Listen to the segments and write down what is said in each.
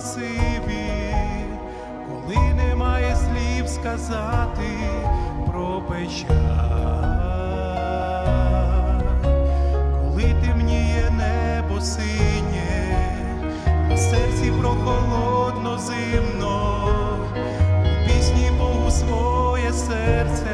сиві, коли немає слів сказати про печаль, коли темніє небо синє, на серці прохолодно зимно, у пісні Богу своє серце.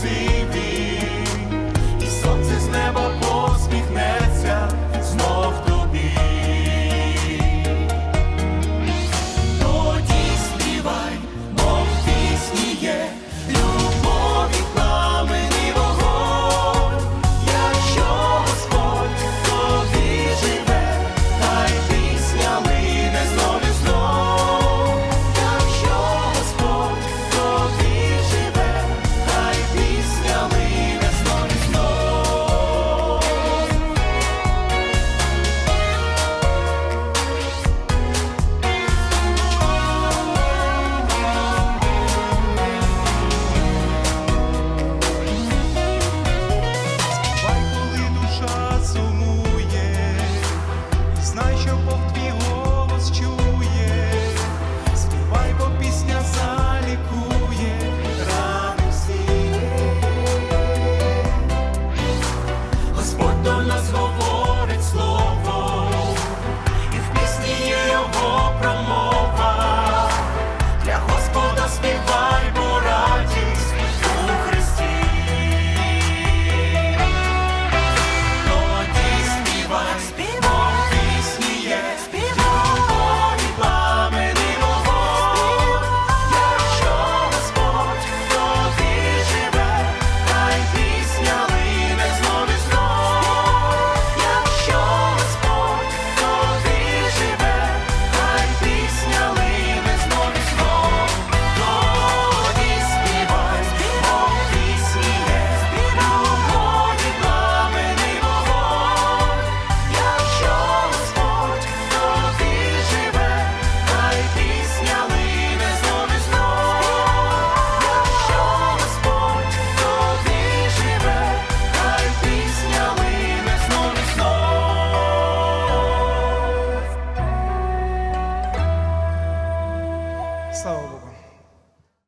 see. нас говорить слово.